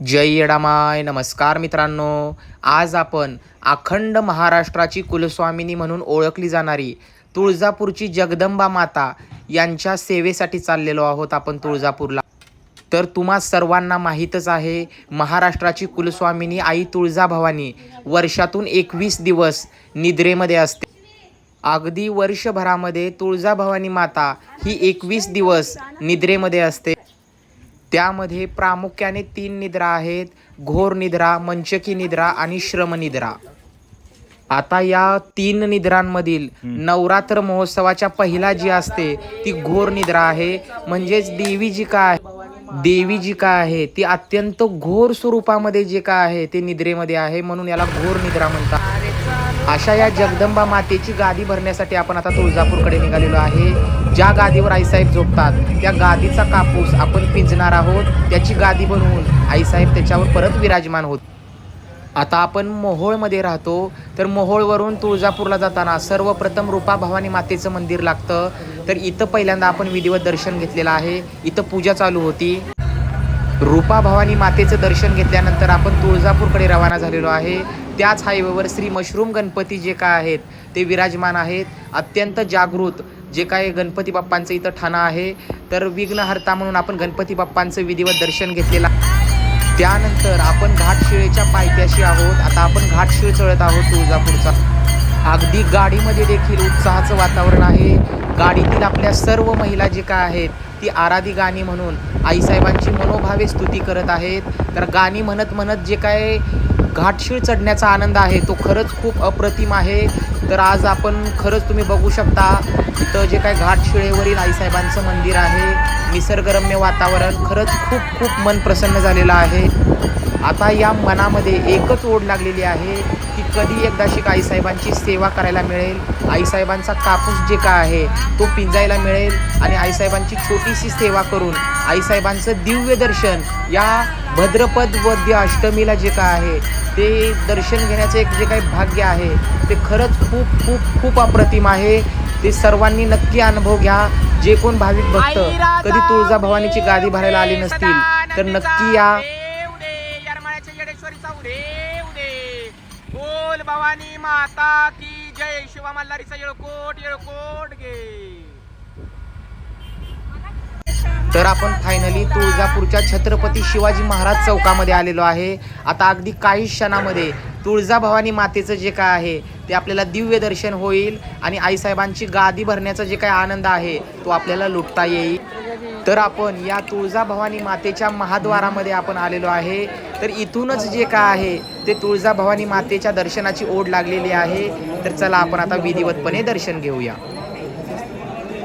जय येडामाय. नमस्कार मित्रांनो. आज आपण अखंड महाराष्ट्राची कुलस्वामिनी म्हणून ओळखली जाणारी तुळजापूरची जगदंबा माता यांच्या सेवेसाठी चाललेलो आहोत आपण तुळजापूरला. तर तुम्हा सर्वांना माहीतच आहे महाराष्ट्राची कुलस्वामिनी आई तुळजाभवानी वर्षातून एकवीस दिवस निद्रेमध्ये असते. अगदी वर्षभरामध्ये तुळजाभवानी माता ही एकवीस दिवस निद्रेमध्ये असते. त्यामध्ये प्रामुख्याने तीन निद्रा आहेत. घोर निद्रा मंचकी निद्रा आणि श्रमनिद्रा आता या तीन निद्रांमधील नवरात्र महोत्सवाच्या पहिला जी असते ती घोर निद्रा आहे. म्हणजेच देवी जी का आहे? देवी जी का आहे? ती अत्यंत घोर स्वरूपामध्ये जे का आहे ते निद्रेमध्ये आहे. म्हणून याला घोर निद्रा म्हणतात. अशा या जगदंबा मातेची गादी भरण्यासाठी आपण आता तुळजापूरकडे निघालेलो आहे. ज्या गादीवर आईसाहेब झोपतात त्या गादीचा कापूस आपण पिंजणार आहोत. त्याची गादी बनवून आईसाहेब त्याच्यावर परत विराजमान होत. आता आपण मोहोळमध्ये राहतो तर मोहोळवरून तुळजापूरला जाताना सर्वप्रथम रूपा भवानी मातेचं मंदिर लागतं. तर इथं पहिल्यांदा आपण विधिवत दर्शन घेतलेलं आहे. इथं पूजा चालू होती. रूपा भवानी मातेचं दर्शन घेतल्यानंतर आपण तुळजापूरकडे रवाना झालेलो आहे. त्याच हायवेवर श्री मशरूम गणपती जे काय आहेत ते विराजमान आहेत. अत्यंत जागृत जे काय गणपती बाप्पांचं इथं ठाणं आहे. तर विघ्नहर्ता म्हणून आपण गणपती बाप्पांचं विधिवत दर्शन घेतलेलं त्यानंतर आपण घाटशिळेच्या पायथ्याशी आहोत. आता आपण घाटशिळ चढत आहोत तुळजापूरचा. अगदी गाडीमध्ये देखील उत्साहाचं वातावरण आहे. गाडीतील आपल्या सर्व महिला जे काय आहेत ती आराधी गाणी म्हणून आईसाहेबांची मनोभावे स्तुती करत आहेत. तर गाणी म्हणत म्हणत जे काय घाटशीळ चढण्याचा आनंद आहे तो खरंच खूप अप्रतिम आहे. तर आज आपण खरंच तुम्ही बघू शकता इथं जे काय घाटशिळेवरील आईसाहेबांचं मंदिर आहे. निसर्गरम्य वातावरण खरंच खूप खूप मन प्रसन्न झालेलं आहे. आता या मनामध्ये एकच ओढ लागलेली आहे. कधी एकदा शिक आईसाहेबांची सेवा करायला मिळेल? आईसाहेबांचा कापूस जे काय आहे तो पिंजायला मिळेल आणि आईसाहेबांची छोटीशी सेवा करून आईसाहेबांचं दिव्य दर्शन या भद्रपद वद्य अष्टमीला जे काय आहे ते दर्शन घेण्याचं एक जे काही भाग्य आहे ते खरंच खूप खूप खूप अप्रतिम आहे. ते सर्वांनी नक्की अनुभव घ्या. जे कोण भाविक भक्त कधी तुळजाभवानीची गादी भरायला आली नसतील तर नक्की या येरमाळ्याच्या येडेश्वरीचा उदे उदे बोल भवानी माता की जय. शिवा मल्हारीचा येळकोट येळकोट गे. तर आपण फायनली तुळजापूरच्या छत्रपती शिवाजी महाराज चौकामध्ये आलेलो आहे. आता अगदी काही क्षणामध्ये तुळजाभवानी मातेचं जे काय आहे ते आपल्याला दिव्य दर्शन होईल आणि आईसाहेबांची गादी भरण्याचा जे काय आनंद आहे तो आपल्याला लुटता येईल. तर आपण या तुळजाभवानी मातेच्या महाद्वारामध्ये आपण आलेलो आहे. तर इथूनच जे काय आहे ते तुळजाभवानी मातेच्या दर्शनाची ओढ लागलेली आहे. तर चला आपण आता विधिवतपणे दर्शन घेऊया.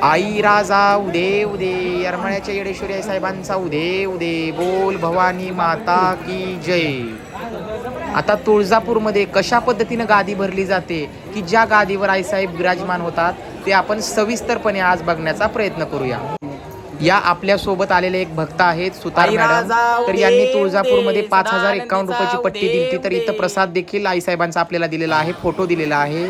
आई राजा उदे उदे यरमळ्याच्या येडेश्वरी आई साहेबांचा उदे उदे. बोल भवानी माता की जय. आता तुळजापूरमध्ये कशा पद्धतीनं गादी भरली जाते की ज्या गादीवर आईसाहेब विराजमान होतात ते आपण सविस्तरपणे आज बघण्याचा प्रयत्न करूया. या आपल्यासोबत आलेले एक भक्त आहेत सुतार मॅडम. तर यांनी तुळजापूरमध्ये पाच हजार एकावन्न रुपयाची पट्टी दिली तर इथं. प्रसाद देखील आईसाहेबांचा आपल्याला दिलेला आहे फोटो दिलेला आहे.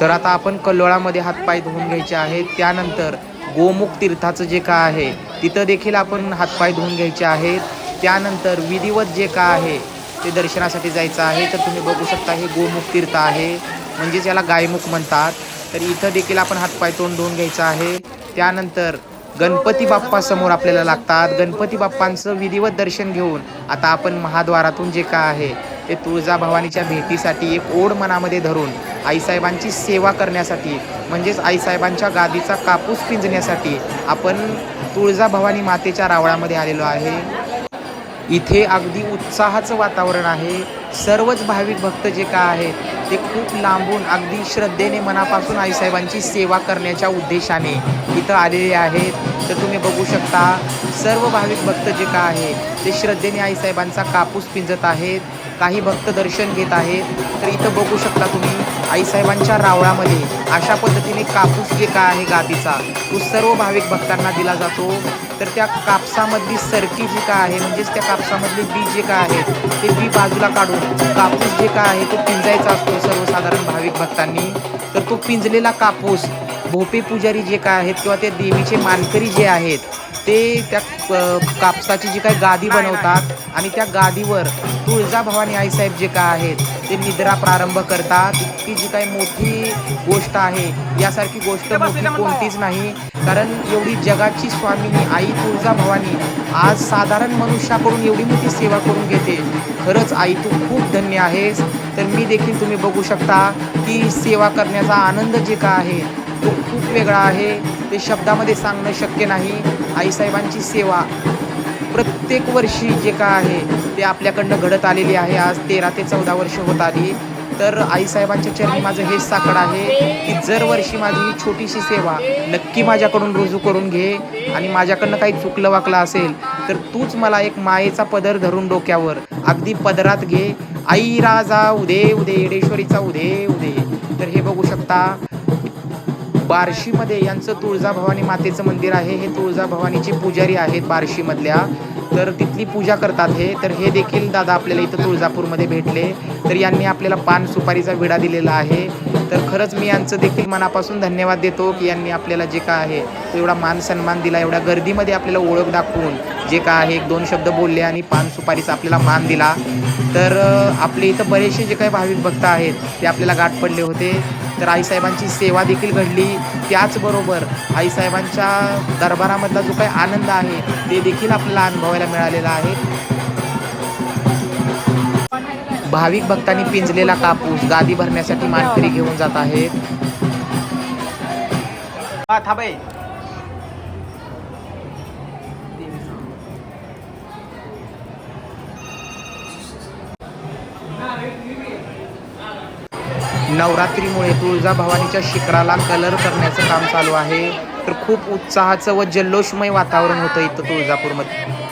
तर आता आपण कल्लोळामध्ये हातपाय धुवून घ्यायचे आहेत. त्यानंतर गोमुख तीर्थाचं जे काय आहे तिथं देखील आपण हातपाय धुवून घ्यायचे आहेत. त्यानंतर विधिवत जे काय आहे ते दर्शनासाठी जायचं आहे तर तुम्ही बघू शकता हे गोमुख तीर्थ आहे. म्हणजेच याला गायमुख म्हणतात. तर इथं देखील आपण हातपाय तोंड धुवून घ्यायचं आहे. त्यानंतर गणपती बाप्पासमोर आपल्याला लागतात. गणपती बाप्पांचं विधिवत दर्शन घेऊन आता आपण महाद्वारातून जे काय आहे ते तुळजाभवानीच्या भेटीसाठी एक ओढ मनामध्ये धरून आईसाहेबांची सेवा करण्यासाठी म्हणजेच आईसाहेबांच्या गादीचा कापूस पिंजण्यासाठी आपण तुळजाभवानी मातेच्या रावळामध्ये आलेलो आहे. इथे अगदी उत्साहाचं वातावरण आहे. सर्वच भाविक भक्त जे का आहेत ते खूप लांबून अगदी श्रद्धेने मनापासून आईसाहेबांची सेवा करण्याच्या उद्देशाने इथं आलेले आहेत. तर तुम्ही बघू शकता सर्व भाविक भक्त जे का आहे ते श्रद्धेने आईसाहेबांचा कापूस पिंजत आहेत. काही भक्त दर्शन घेत आहेत. तर इथं बघू शकता तुम्ही आईसाहेबांच्या रावळामध्ये अशा पद्धतीने कापूस जे काय आहे गादीचा तो सर्व भाविक भक्तांना दिला जातो. तर त्या कापसामधली सरकी जी काय आहे म्हणजेच त्या कापसामधले बी जे काय आहेत ते बी बाजूला काढून कापूस जे काय आहे तो पिंजायचा असतो सर्वसाधारण भाविक भक्तांनी. तर तो पिंजलेला कापूस भोपे पुजारी जे काय आहेत किंवा ते देवीचे मानकरी जे आहेत ते त्या कापसाची जी काही गादी बनवतात आणि त्या गादीवर तुळजाभवानी आईसाहेब जे काय आहेत ते निद्रा प्रारंभ करतात. इतकी जी काही मोठी गोष्ट आहे यासारखी गोष्ट मोठी. कोणतीच नाही. कारण एवढी जगाची स्वामिनी आई तुळजाभवानी आज साधारण मनुष्याकडून एवढी मोठी सेवा करून घेते. खरंच आई तू खूप धन्य आहेस. तर मी देखील तुम्ही बघू शकता की सेवा करण्याचा आनंद जे का आहे तो खूप वेगळा आहे. ते शब्दामध्ये सांगणं शक्य नाही. आईसाहेबांची सेवा प्रत्येक वर्षी जे का आहे ते आपल्याकडनं घडत आलेली आहे. आज तेरा ते चौदा वर्ष होत आली. तर आईसाहेबांच्या चरणी माझं हेच साकड आहे की जर वर्षी माझी ही छोटीशी सेवा नक्की माझ्याकडून रुजू करून घे आणि माझ्याकडनं काही चुकलं वाकलं असेल तर तूच मला एक मायेचा पदर धरून डोक्यावर अगदी पदरात घे. आई राजा उदे उदे येडेश्वरीचा उदे उदे. तर हे बघू शकता बार्शीमध्ये यांचं तुळजाभवानी मातेचं मंदिर आहे. हे तुळजाभवानीचे पुजारी आहेत बार्शीमधल्या. तर तिथली पूजा करतात हे. तर हे देखील दादा आपल्याला इथं तुळजापूरमध्ये भेटले. तर यांनी आपल्याला पान सुपारीचा विडा दिलेला आहे. तर खरंच मी यांचं देखील मनापासून धन्यवाद देतो की यांनी आपल्याला जे काय आहे तो एवढा मान सन्मान दिला एवढ्या गर्दीमध्ये आपल्याला ओळख दाखवून जे काय आहे एक दोन शब्द बोलले आणि पान सुपारीचा आपल्याला मान दिला. तर आपले इथं बरेचसे जे काही भाविक भक्त आहेत ते आपल्याला गाठ पडले होते. तर आईसाहेबांची सेवा देखील घडली. त्याचबरोबर आईसाहेबांच्या दरबारामधला जो काही आनंद आहे ते देखील आपल्याला अनुभवायला मिळालेला आहे. भाविक भक्तांनी पिंजलेला कापूस गादी भरण्यासाठी मानकरी घेऊन जात आहेत. नवरात्रीमुळे तुळजाभवानीच्या शिखराला कलर करण्याचं काम चालू आहे. तर खूप उत्साहाचं व जल्लोषमय वातावरण होतं इथं तुळजापूरमध्ये.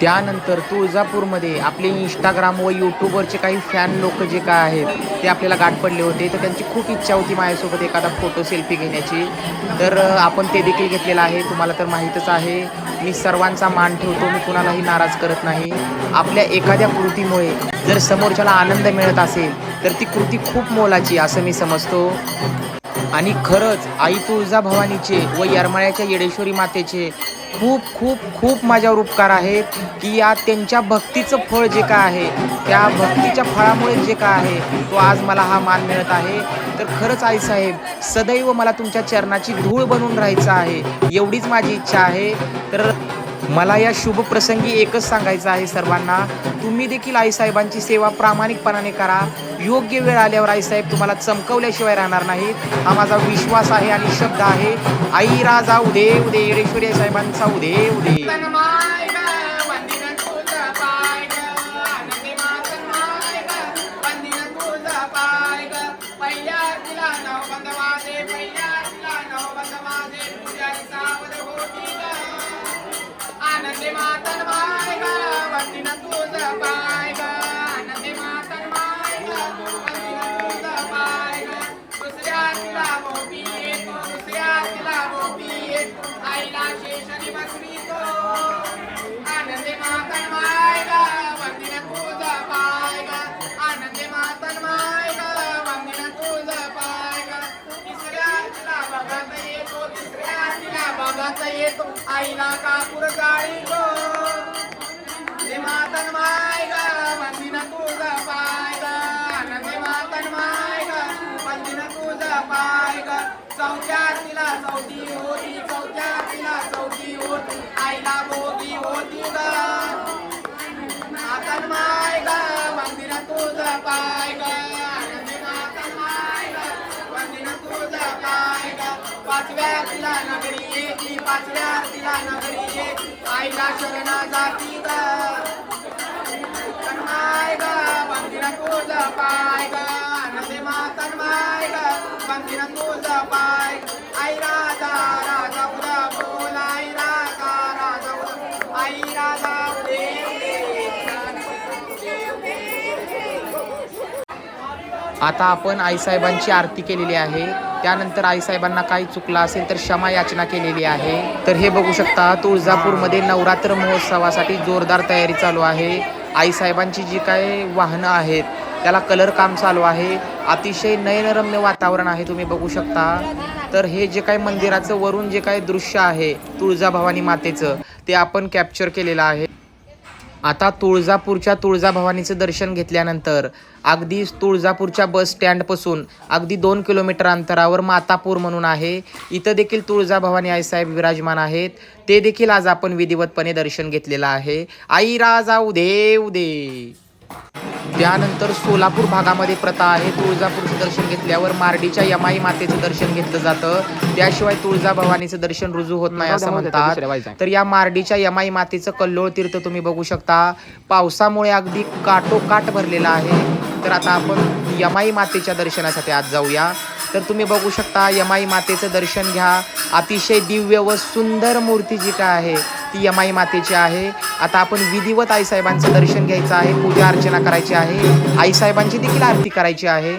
त्यानंतर तुळजापूरमध्ये आपले इंस्टाग्राम व यूट्यूबवरचे काही फॅन लोक जे काय आहेत ते आपल्याला गाठ पडले होते. तर त्यांची खूप इच्छा होती माझ्यासोबत एखादा फोटो सेल्फी घेण्याची. तर आपण ते देखील घेतलेलं आहे. तुम्हाला तर माहीतच आहे. मी सर्वांचा मान ठेवतो. मी कुणालाही नाराज करत नाही. आपल्या एखाद्या कृतीमुळे जर समोरच्याला आनंद मिळत असेल तर ती कृती खूप मोलाची असं मी समजतो. आणि खरंच आई तुळजाभवानीचे व यरमाळ्याच्या येडेश्वरी मातेचे खूप खूप खूप माझ्यावर उपकार आहेत की या त्यांच्या भक्तीचं फळ जे काय आहे त्या भक्तीच्या फळामुळे जे काय आहे तो आज मला हा मान मिळत आहे. तर खरंच आईसाहेब सदैव मला तुमच्या चरणाची धूळ बनून राहायचं आहे. एवढीच माझी इच्छा आहे. तर मला या शुभ प्रसंगी एकच सांगायचं आहे सर्वांना. तुम्ही देखील आईसाहेबांची सेवा प्रामाणिकपणाने करा. योग्य वेळ आल्यावर आईसाहेब तुम्हाला चमकवल्याशिवाय राहणार नाहीत. हा माझा विश्वास आहे आणि शब्द आहे. आई राजा उदे उदे येडेश्वरी साहेबांचा उदे उदे. आनंदी मा तन्माय तिला येतो, आईला कापूर काळी आनंदी मातन माय ग, वंदिन तुझं पाय मातन माय ग, वंदिन तुझं पाय ग. चौथ्या तिला चौथी होती चौथ्या तिला चौथी होती आईला भोगी होती पाचव्या तिला नगरी येती पाचव्या तिला नगरी येती आईला शरणा जाती ग तन्माय ग वंदिन तुझं पाय ग. आनंदी मातन माय ग मंदिर तुझं पाय आई राजा राजा उदा आता आपण आईसाहेबांची आरती केलेली आहे. त्यानंतर आईसाहेबांना काही चुकलं असेल तर क्षमा याचना केलेली आहे. तर हे बघू शकता तुळजापूरमध्ये नवरात्र महोत्सवासाठी जोरदार तयारी चालू आहे. आईसाहेबांची जी काय वाहनं आहेत त्याला कलर काम चालू आहे. अतिशय नयनरम्य वातावरण आहे तुम्ही बघू शकता. तर हे जे काही मंदिराचं वरून जे काही दृश्य आहे तुळजाभवानी मातेचं ते आपण कॅप्चर केलेलं आहे. आता तुळजापूरच्या तुळजाभवानीचं दर्शन घेतल्यानंतर अगदी तुळजापूरच्या बस स्टँडपासून अगदी दोन किलोमीटर अंतरावर मातापूर म्हणून आहे. इथं देखील तुळजाभवानी आईसाहेब विराजमान आहेत. ते देखील आज आपण विधिवतपणे दर्शन घेतलेलं आहे. आई राजा उदे उदे. त्यानंतर सोलापूर भागामध्ये प्रथा आहे. तुळजापूरचं दर्शन घेतल्यावर मार्डीच्या यमाई मातेचं दर्शन घेतलं जातं. त्याशिवाय तुळजाभवानीचं दर्शन रुजू होत नाही असं म्हणतात. तर या मार्डीच्या यमाई मातेचं कल्लोळ तीर्थ तुम्ही बघू शकता. पावसामुळे अगदी काटोकाट भरलेला आहे. तर आता आपण यमाई मातेच्या दर्शनासाठी आज जाऊया. तर तुम्ही बघू शकता यमाई मातेचं दर्शन घ्या. अतिशय दिव्य व सुंदर मूर्ती जी काय आहे ती यमाई मातेची आहे. आता आपण विधिवत आईसाहेबांचं दर्शन घ्यायचं आहे पूजा अर्चना करायची आहे. आईसाहेबांची देखील आरती करायची आहे.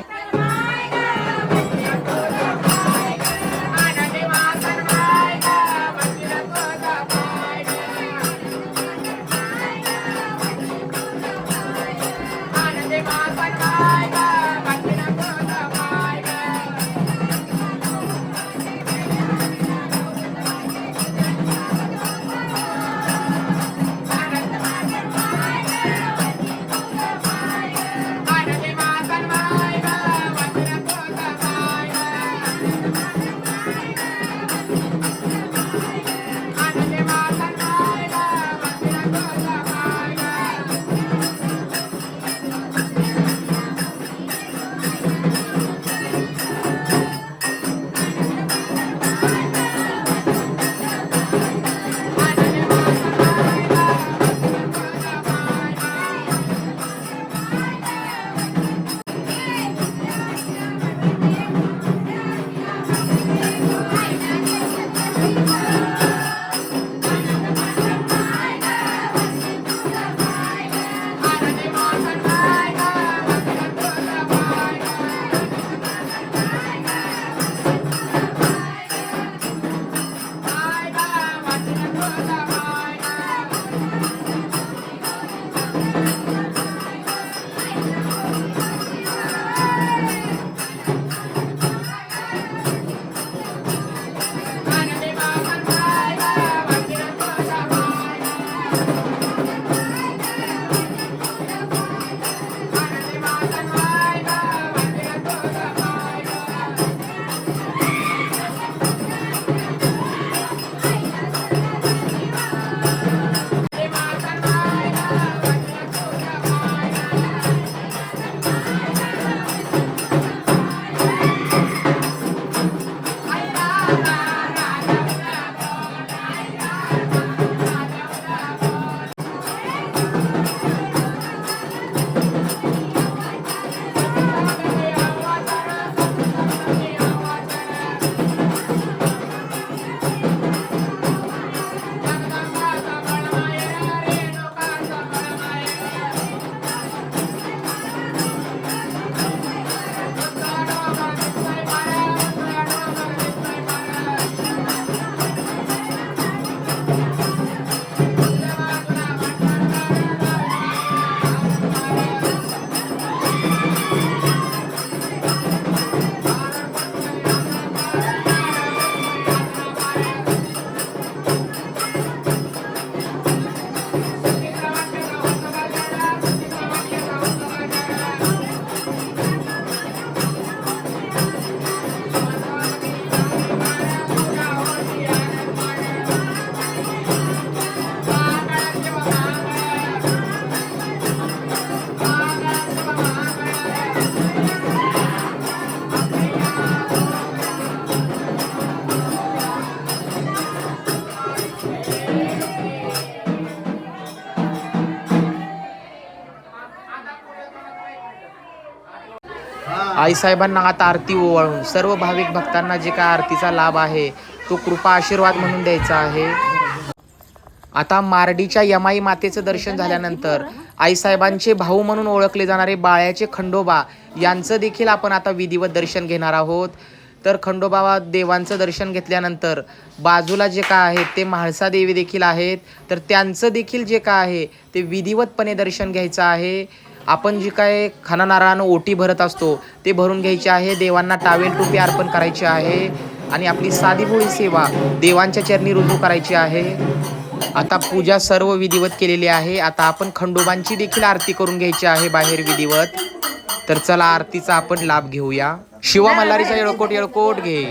आईसाहेबांना आता आरती ओवाळून सर्व भाविक भक्तांना जे काय आरतीचा लाभ आहे तो कृपा आशीर्वाद म्हणून द्यायचा आहे. आता मारडीच्या यमाई मातेचं दर्शन झाल्यानंतर आईसाहेबांचे भाऊ म्हणून ओळखले जाणारे बाळ्याचे खंडोबा यांचं देखील आपण आता विधिवत दर्शन घेणार आहोत. तर खंडोबा देवांचं दर्शन घेतल्यानंतर बाजूला जे काय आहेत ते म्हाळसा देवी देखील आहेत. तर त्यांचं देखील जे काय आहे ते विधिवतपणे दर्शन घ्यायचं आहे. आपण जी काय खाना नारळानं ओटी भरत असतो ते भरून घ्यायचे आहे देवांना टावेल टोपी अर्पण करायची आहे आणि आपली साधी भोळी सेवा देवांच्या चरणी रुजू करायची आहे. आता पूजा सर्व विधिवत केलेली आहे. आता आपण खंडोबांची देखील आरती करून घ्यायची आहे बाहेर विधिवत. तर चला आरतीचा आपण लाभ घेऊया. शिवा मल्हारीचा येळकोट येळकोट घे.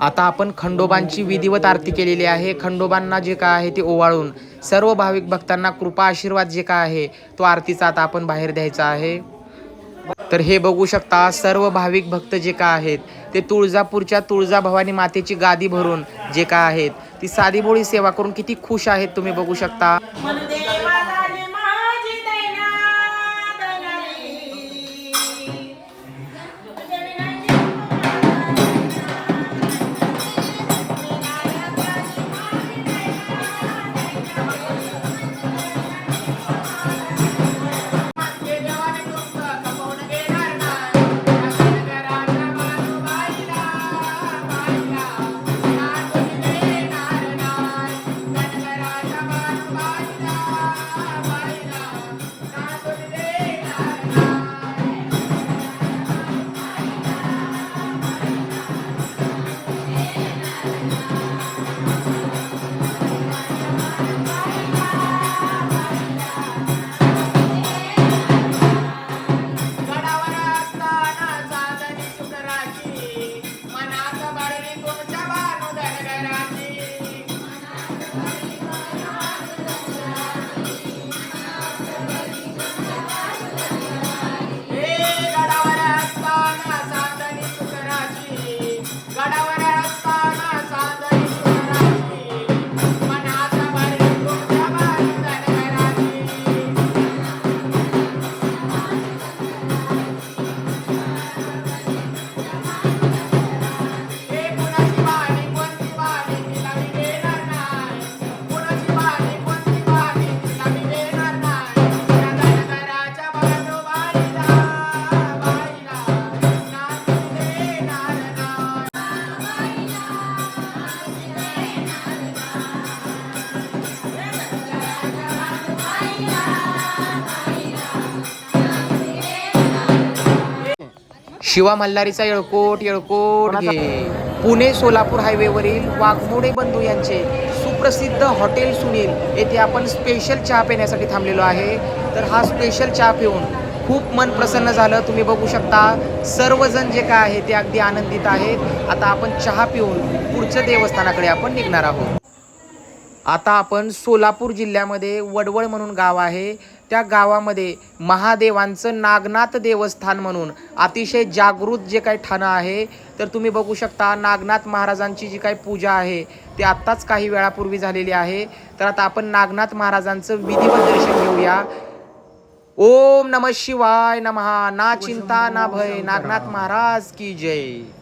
आता आपण खंडोबांची विधिवत आरती केलेली आहे. खंडोबांना जे काय आहे ते ओवाळून सर्व भाविक भक्तांना कृपा आशीर्वाद जे काय आहे तो आरतीचा आता आपण बाहेर द्यायचा आहे. तर हे बघू शकता सर्व भाविक भक्त जे काय आहेत ते तुळजापूरच्या तुळजाभवानी मातेची गादी भरून जे काय आहेत ती साधी बोळी सेवा करून किती खुश आहेत तुम्ही बघू शकता. शिवा मल्हारीचा येळकोट येळकोट घे. पुणे सोलापूर हायवेवरील वाघमोडे बंधू यांचे सुप्रसिद्ध हॉटेल सुनील. येथे आपण स्पेशल चहा पिण्यासाठी थांबलेलो आहे. तर हा स्पेशल चहा पिऊन खूप मन प्रसन्न झालं. तुम्ही बघू शकता सर्वजण जे काय आहे ते अगदी आनंदित आहेत. आता आपण चहा पिऊन पुढच्या देवस्थानाकडे आपण निघणार आहोत. आता आपण सोलापूर जिल्ह्यामध्ये वडवळ म्हणून गाव आहे. त्या गावामध्ये महादेवांचं नागनाथ देवस्थान म्हणून अतिशय जागृत जे काही ठाणं आहे तर तुम्ही बघू शकता नागनाथ महाराजांची जी काही पूजा आहे ती आत्ताच काही वेळापूर्वी झालेली आहे. तर आता आपण नागनाथ महाराजांचं विधिवत दर्शन घेऊया. ओम नम शिवाय नमहा ना चिंता ना भय. नागनाथ महाराज की जय.